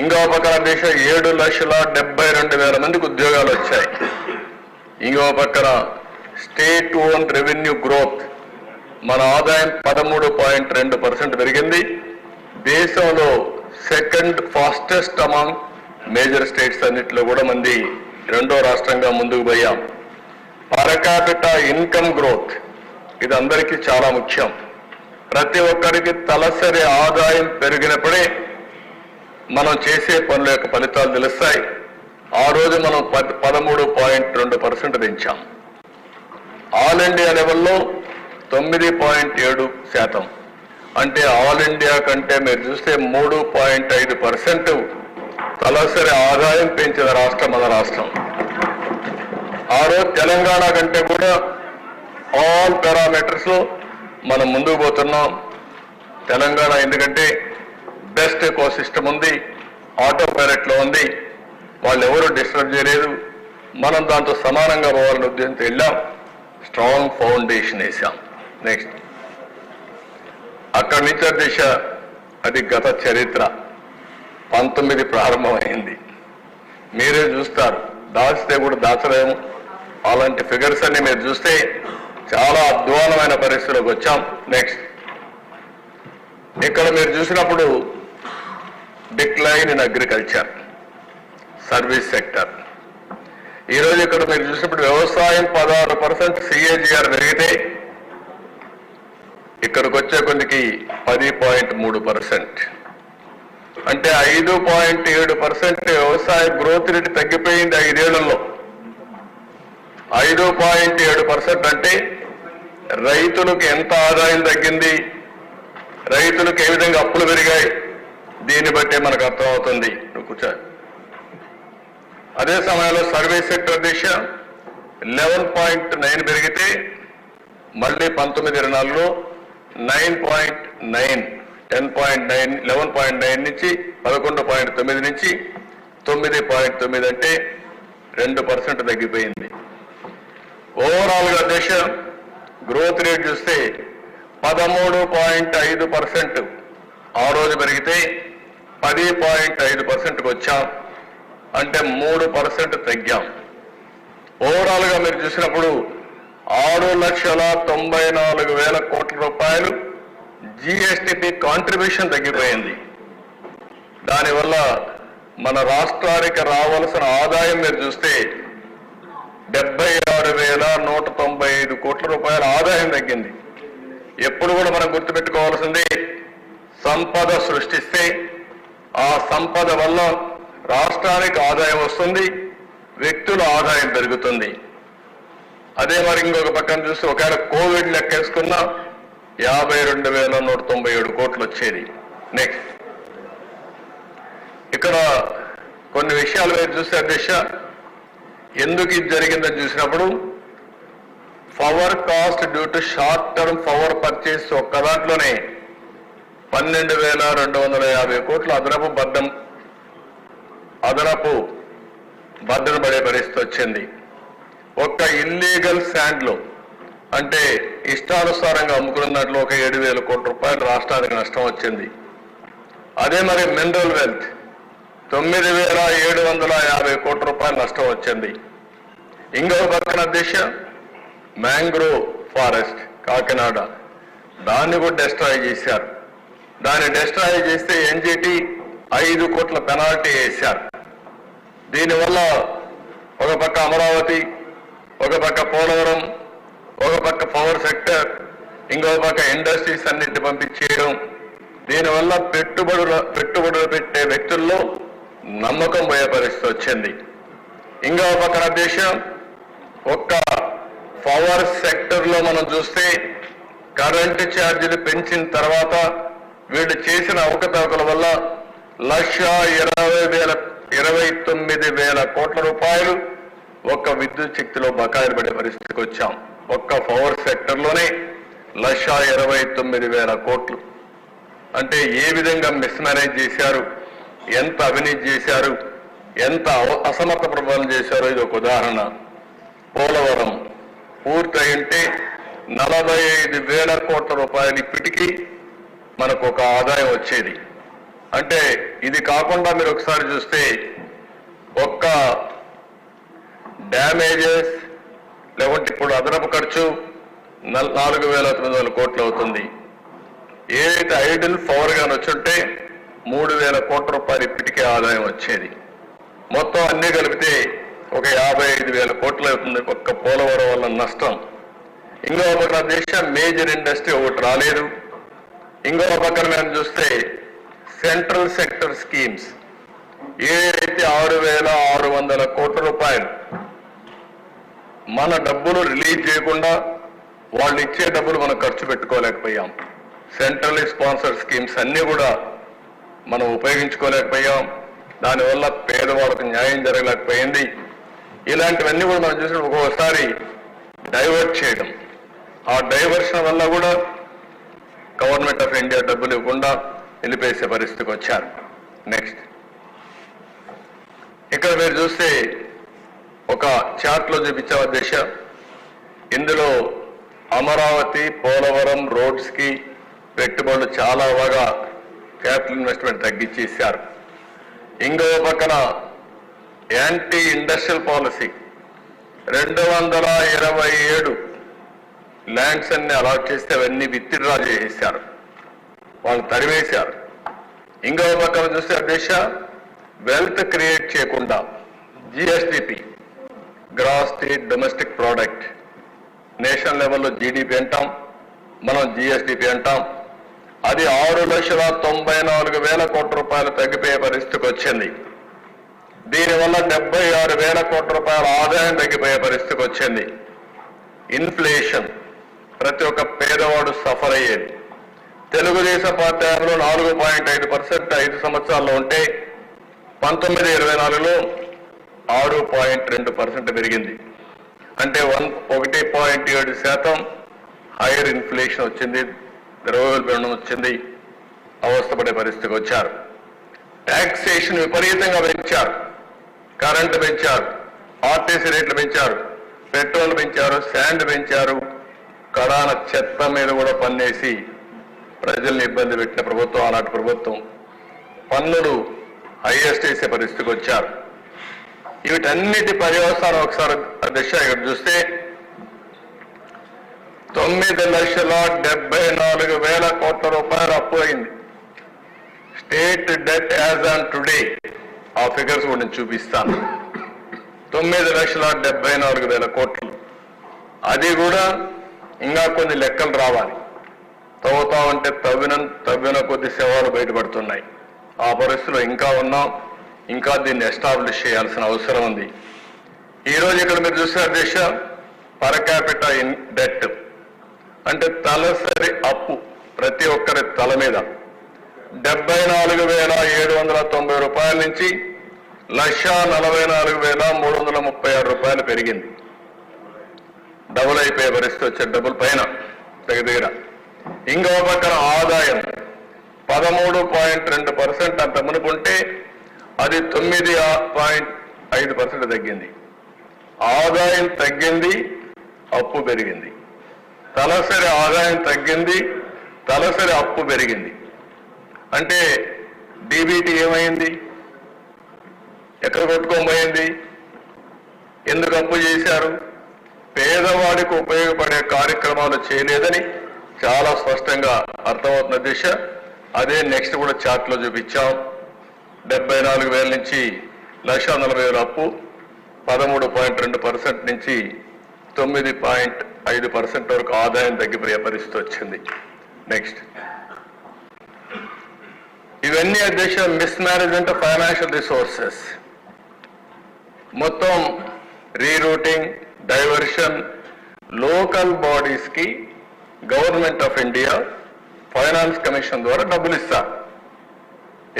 ఇంకో పక్కన దేశ ఏడు లక్షల డెబ్బై రెండు వేల మందికి ఉద్యోగాలు వచ్చాయి. ఇంకో పక్కన స్టేట్ ఓన్ రెవెన్యూ గ్రోత్ మన ఆదాయం పదమూడు పాయింట్ రెండు పర్సెంట్ పెరిగింది. దేశంలో second fastest among major states అన్నింటిలో కూడా మంది రెండో రాష్ట్రంగా ముందుకు పోయాం. పరకాపిట ఇన్కమ్ గ్రోత్ ఇది అందరికీ చాలా ముఖ్యం. ప్రతి ఒక్కరికి తలసరి ఆదాయం పెరిగినప్పుడే మనం చేసే పనుల యొక్క ఫలితాలు తెలుస్తాయి. ఆ రోజు మనం పదమూడు పాయింట్ రెండు పర్సెంట్ దించాం ఆల్ ఇండియా లెవెల్లో తొమ్మిది పాయింట్ ఏడు శాతం. అంటే ఆల్ ఇండియా కంటే మీరు చూస్తే మూడు పాయింట్ ఐదు పర్సెంట్ తలసరి ఆదాయం పెంచిన రాష్ట్రం మన రాష్ట్రం. ఆ రోజు తెలంగాణ కంటే కూడా ఆల్ పారామీటర్స్ మనం ముందుకు పోతున్నాం. తెలంగాణ ఎందుకంటే బెస్ట్ ఎకో సిస్టమ్ ఉంది ఆటో పైలట్లో ఉంది. వాళ్ళు ఎవరు డిస్టర్బ్ చేయలేదు. మనం దాంతో సమానంగా పోవాలని ఉద్దేశంతో వెళ్ళాం. స్ట్రాంగ్ ఫౌండేషన్ వేసాం. నెక్స్ట్ అక్కడి నుంచి దిశ అది గత చరిత్ర. పంతొమ్మిది ప్రారంభమైంది. మీరే చూస్తారు. దాచితే కూడా దాచలేము. అలాంటి ఫిగర్స్ అన్ని మీరు చూస్తే చాలా అధ్వానమైన పరిస్థితిలోకి వచ్చాం. నెక్స్ట్ ఇక్కడ మీరు చూసినప్పుడు decline in agriculture service sector ఈరోజు ఇక్కడ మీరు చూసినప్పుడు వ్యవసాయం పదహారు పర్సెంట్ సిఏజిఆర్ పెరిగితే ఇక్కడికి వచ్చే కొద్దికి పది పాయింట్ మూడు పర్సెంట్. అంటే ఐదు పాయింట్ ఏడు పర్సెంట్ వ్యవసాయ గ్రోత్ రేట్ తగ్గిపోయింది ఐదేళ్ళలో. ఐదు పాయింట్ ఏడు పర్సెంట్ అంటే రైతులకు ఎంత ఆదాయం తగ్గింది? రైతులకు ఏ విధంగా అప్పులు పెరిగాయి? దీన్ని బట్టే మనకు అర్థమవుతుంది నువ్వు కూర్చో. అదే సమయంలో సర్వీస్ సెక్టర్ దిశ లెవెన్ పాయింట్ నైన్ పెరిగితే మళ్ళీ పంతొమ్మిది ఇరవై నాలుగులో nine point nine ten point nine eleven point nine నుంచి పదకొండు పాయింట్ తొమ్మిది నుంచి తొమ్మిది పాయింట్ తొమ్మిది అంటే రెండు పర్సెంట్ తగ్గిపోయింది. ఓవరాల్ దేశం గ్రోత్ రేట్ చూస్తే పదమూడు పాయింట్ ఐదు పర్సెంట్ ఆ రోజు పెరిగితే పది పాయింట్ ఐదు పర్సెంట్కి వచ్చాం. అంటే మూడు పర్సెంట్ తగ్గాం. ఓవరాల్గా మీరు చూసినప్పుడు ఆరు లక్షల తొంభై నాలుగు వేల కోట్ల రూపాయలు జిఎస్టిపి కాంట్రిబ్యూషన్ తగ్గిపోయింది. దానివల్ల మన రాష్ట్రానికి రావాల్సిన ఆదాయం మీరు చూస్తే డెబ్బై ఆరు వేల నూట తొంభై ఐదు కోట్ల రూపాయల ఆదాయం తగ్గింది. ఎప్పుడు కూడా మనం గుర్తుపెట్టుకోవాల్సింది సంపద సృష్టిస్తే ఆ సంపద వల్ల రాష్ట్రానికి ఆదాయం వస్తుంది వ్యక్తుల ఆదాయం పెరుగుతుంది. అదే మరి ఇంకొక పక్కన చూస్తే ఒకవేళ కోవిడ్ లెక్కేసుకున్నా యాభై రెండు వేల నూట తొంభై ఏడు కోట్లు వచ్చేది నెక్స్ట్ ఇక్కడ కొన్ని విషయాలు మీరు చూస్తే అధ్యక్ష ఎందుకు ఇది జరిగిందని చూసినప్పుడు power cost due to short term power purchase ఒక్క దాంట్లోనే పన్నెండు వేల రెండు వందల యాభై కోట్ల అదనపు బద్దం అదనపు బద్దలు పడే పరిస్థితి వచ్చింది. ఒక్క ఇల్లీగల్ శాండ్లో అంటే ఇష్టానుసారంగా అమ్ముకున్నట్లు ఒక ఏడు వేల కోట్ల రూపాయలు రాష్ట్రానికి నష్టం వచ్చింది. అదే మరి మినరల్ వెల్త్ తొమ్మిది వేల ఏడు వందల యాభై కోట్ల రూపాయలు నష్టం వచ్చింది. ఇంకో పక్కన దిశ మ్యాంగ్రోవ్ ఫారెస్ట్ కాకినాడ. దాన్ని కూడా డెస్ట్రాయ్ చేశారు. దాన్ని డిస్ట్రాయ్ చేస్తే ఎన్జిటి ఐదు కోట్ల పెనాల్టీ వేశారు. దీనివల్ల ఒక పక్క అమరావతి ఒక పక్క పోలవరం ఒక పక్క పవర్ సెక్టర్ ఇంకో పక్క ఇండస్ట్రీస్ అన్నింటి పంపించేయడం. దీనివల్ల పెట్టుబడుల పెట్టుబడులు పెట్టే వ్యక్తుల్లో నమ్మకం పోయే పరిస్థితి వచ్చింది. ఇంకో పక్కన దేశం ఒక్క పవర్ సెక్టర్లో మనం చూస్తే కరెంటు ఛార్జీలు పెంచిన తర్వాత వీళ్ళు చేసిన అవకతవకల వల్ల లక్ష ఇరవై వేల ఇరవై తొమ్మిది వేల కోట్ల రూపాయలు ఒక్క విద్యుత్ శక్తిలో బకాయిలు పడే పరిస్థితికి వచ్చాం. ఒక్క పవర్ సెక్టర్లోనే లక్ష ఇరవై తొమ్మిది వేల కోట్లు. అంటే ఏ విధంగా మిస్మేనేజ్ చేశారు? ఎంత అవినీతి చేశారు? ఎంత అవ- అసమర్థ ప్రభావం చేశారో ఇది ఒక ఉదాహరణ. పోలవరం పూర్తయింటే నలభై ఐదు వేల కోట్ల రూపాయలు ఇప్పటికీ మనకు ఒక ఆదాయం వచ్చేది. అంటే ఇది కాకుండా మీరు ఒకసారి చూస్తే ఒక్క డ్యామేజెస్ లేకుంటే ఇప్పుడు అదనపు ఖర్చు నాలుగు వేల తొమ్మిది వందల కోట్లు అవుతుంది. ఏదైతే ఐడిల్ పవర్ గాని వచ్చుంటే మూడు వేల కోట్ల రూపాయలు ఇప్పటికే ఆదాయం వచ్చేది. మొత్తం అన్నీ కలిపితే ఒక యాభై ఐదు వేల కోట్లు అవుతుంది ఒక్క పోలవరం వల్ల నష్టం. ఇంకా ఒక దేశం మేజర్ ఇండస్ట్రీ ఒకటి రాలేదు. ఇంకో పక్కన మేము చూస్తే సెంట్రల్ సెక్టర్ స్కీమ్స్. ఏదైతే ఆరు వేల ఆరు వందల కోట్ల రూపాయలు మన డబ్బులు రిలీజ్ చేయకుండా వాళ్ళు ఇచ్చే డబ్బులు మనం ఖర్చు పెట్టుకోలేకపోయాం. సెంట్రల్ స్పాన్సర్ స్కీమ్స్ అన్ని కూడా మనం ఉపయోగించుకోలేకపోయాం. దానివల్ల పేదవాళ్ళకు న్యాయం జరగలేకపోయింది. ఇలాంటివన్నీ కూడా మనం చూసిన ఒక్కొక్కసారి డైవర్ట్ చేయడం. ఆ డైవర్షన్ వల్ల కూడా గవర్నమెంట్ ఆఫ్ ఇండియా డబ్బులు ఇవ్వకుండా నిలిపేసే పరిస్థితికి వచ్చారు. నెక్స్ట్ ఇక్కడ మీరు చూస్తే ఒక చార్ట్లో చూపించే దశ ఇందులో అమరావతి పోలవరం రోడ్స్కి పెట్టుబడులు చాలా బాగా క్యాపిటల్ ఇన్వెస్ట్మెంట్ తగ్గించేశారు. ఇంకో పక్కన యాంటీ ఇండస్ట్రియల్ పాలసీ. రెండు వందల ఇరవై ఏడు ల్యాండ్స్ అన్ని అలాట్ చేస్తే అవన్నీ విత్డ్రా చేసేసారు వాళ్ళు తరివేశారు ఇంకో పక్కన చూస్తే దేశ వెల్త్ క్రియేట్ చేయకుండా GSDP gross state domestic product national లెవెల్లో జీడిపి అంటాం మనం జిఎస్డిపి అంటాం. అది ఆరు లక్షల తొంభై నాలుగు వేల కోట్ల రూపాయలు తగ్గిపోయే పరిస్థితికి వచ్చింది. దీనివల్ల డెబ్బై ఆరు వేల కోట్ల రూపాయల ఆదాయం తగ్గిపోయే పరిస్థితికి వచ్చింది. ఇన్ఫ్లేషన్ ప్రతి ఒక్క పేదవాడు సఫర్ అయ్యేది. తెలుగుదేశం పార్టీ హయాంలో నాలుగు పాయింట్ ఐదు పర్సెంట్ ఐదు సంవత్సరాల్లో ఉంటే పంతొమ్మిది ఇరవై నాలుగులో ఆరు పాయింట్ రెండు పర్సెంట్ పెరిగింది. అంటే వన్ ఒకటి పాయింట్ ఏడు శాతం హైయర్ ఇన్ఫ్లేషన్ వచ్చింది ద్రవ్యోల్బణం వచ్చింది అవస్థపడే పరిస్థితికి వచ్చారు. ట్యాక్సేషన్ విపరీతంగా పెంచారు. కరెంటు పెంచారు ఆర్టీసీ రేట్లు పెంచారు పెట్రోల్ పెంచారు శాండ్ పెంచారు కడాన చెత్త మీద కూడా పన్నేసి ప్రజల్ని ఇబ్బంది పెట్టిన ప్రభుత్వం ఆనాటి ప్రభుత్వం పన్నులు హైయెస్ట్ వేసే పరిస్థితికి వచ్చారు. వీటన్నిటి పర్యవసానం ఒకసారి దిశ ఇక్కడ చూస్తే తొమ్మిది లక్షల డెబ్బై నాలుగు వేల కోట్ల రూపాయలు అప్పు అయింది. State debt as on today ఆ ఫిగర్స్ కూడా నేను చూపిస్తాను. తొమ్మిది లక్షల డెబ్బై నాలుగు వేల కోట్లు. అది కూడా ఇంకా కొన్ని లెక్కలు రావాలి. తవ్వుతా ఉంటే తవ్విన తవ్విన కొద్ది సేవలు బయటపడుతున్నాయి. ఆ పరిస్థితిలో ఇంకా ఉన్నాం ఇంకా దీన్ని ఎస్టాబ్లిష్ చేయాల్సిన అవసరం ఉంది. ఈ రోజు ఇక్కడ మీరు చూసే దేశ పర్ క్యాపిటల్ ఇన్ డెట్ అంటే తలసరి అప్పు ప్రతి ఒక్కరి తల మీద. డెబ్బై నాలుగు వేల ఏడు వందల తొంభై రూపాయల నుంచి లక్ష నలభై నాలుగు వేల మూడు వందల ముప్పై ఆరు రూపాయలు పెరిగింది. డబుల్ అయిపోయే పరిస్థితి వచ్చే డబుల్ పైన దగ్గర దగ్గర. ఇంకో పక్కన ఆదాయం పదమూడు పాయింట్ రెండు పర్సెంట్ అంత మునుకుంటే అది తొమ్మిది పాయింట్ ఐదు పర్సెంట్ తగ్గింది. ఆదాయం తగ్గింది అప్పు పెరిగింది. తలసరి ఆదాయం తగ్గింది తలసరి అప్పు పెరిగింది. అంటే డీబీటీ ఏమైంది? ఎక్కడ కొట్టుకోబోయింది ఎందుకు అప్పు చేశారు? పేదవాడికి ఉపయోగపడే కార్యక్రమాలు చేయలేదని చాలా స్పష్టంగా అర్థమవుతున్న దిశ. అదే నెక్స్ట్ కూడా చార్ట్లో చూపించాం. డెబ్బై నాలుగు వేల నుంచి లక్ష నలభై వేల అప్పు పదమూడు పాయింట్ రెండు పర్సెంట్ నుంచి తొమ్మిది పాయింట్ ఐదు పర్సెంట్ వరకు ఆదాయం తగ్గిపోయే పరిస్థితి వచ్చింది. నెక్స్ట్. ఇవన్నీ అధ్యక్ష mismanagement of financial resources మొత్తం rerouting diversion local బాడీస్కి Government of India Finance Commission ద్వారా డబ్బులు ఇస్తారు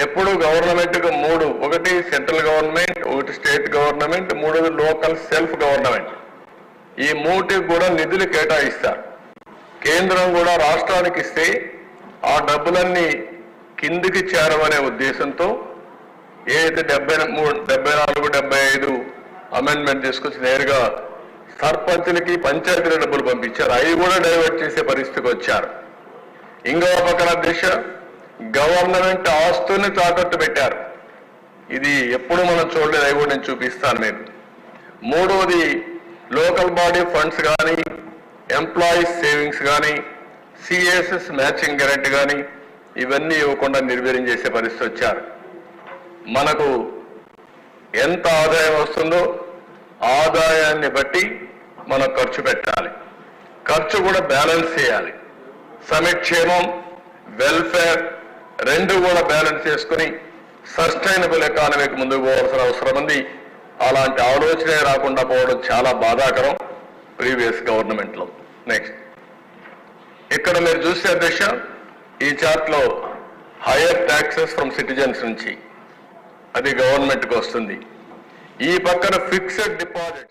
ఎప్పుడు గవర్నమెంట్ మూడు ఒకటి సెంట్రల్ గవర్నమెంట్ ఒకటి స్టేట్ గవర్నమెంట్ మూడోది లోకల్ సెల్ఫ్ గవర్నమెంట్. ఈ మూటికి కూడా నిధులు కేటాయిస్తారు కేంద్రం కూడా రాష్ట్రానికి ఇస్తే ఆ డబ్బులన్నీ కిందికి చేరవనే ఉద్దేశంతో ఏదైతే డెబ్బై మూడు డెబ్బై నాలుగు డెబ్బై ఐదు అమెండ్మెంట్ తీసుకొచ్చి నేరుగా సర్పంచులకి పంచాయతీల డబ్బులు పంపించారు. అవి కూడా డైవర్ట్ చేసే పరిస్థితికి వచ్చారు. ఇంకో పక్కన దిశ గవర్నమెంట్ ఆస్తుల్ని తాకట్టు పెట్టారు. ఇది ఎప్పుడు మనం చూడలేదు అవి కూడా నేను చూపిస్తాను మీకు. మూడవది లోకల్ బాడీ ఫండ్స్ కానీ ఎంప్లాయీస్ సేవింగ్స్ కానీ సిఎస్ఎస్ మ్యాచింగ్ గ్యారెంటీ కానీ ఇవన్నీ ఇవ్వకుండా నిర్వీర్యం చేసే పరిస్థితి వచ్చారు. మనకు ఎంత ఆదాయం వస్తుందో ఆదాయాన్ని బట్టి మనం ఖర్చు పెట్టాలి. ఖర్చు కూడా బ్యాలెన్స్ చేయాలి. సమక్షేమం వెల్ఫేర్ రెండు కూడా బ్యాలెన్స్ చేసుకుని సస్టైనబుల్ ఎకానమీకి ముందుకు పోవాల్సిన అవసరం ఉంది. అలాంటి ఆలోచనే రాకుండా పోవడం చాలా బాధాకరం ప్రీవియస్ గవర్నమెంట్లో. నెక్స్ట్. ఇక్కడ మీరు చూసే దిశ ఈ చార్ట్లో హైయర్ ట్యాక్సెస్ ఫ్రమ్ సిటిజన్స్ నుంచి అది గవర్నమెంట్కి వస్తుంది. ఈ పక్కన ఫిక్స్డ్ డిపాజిట్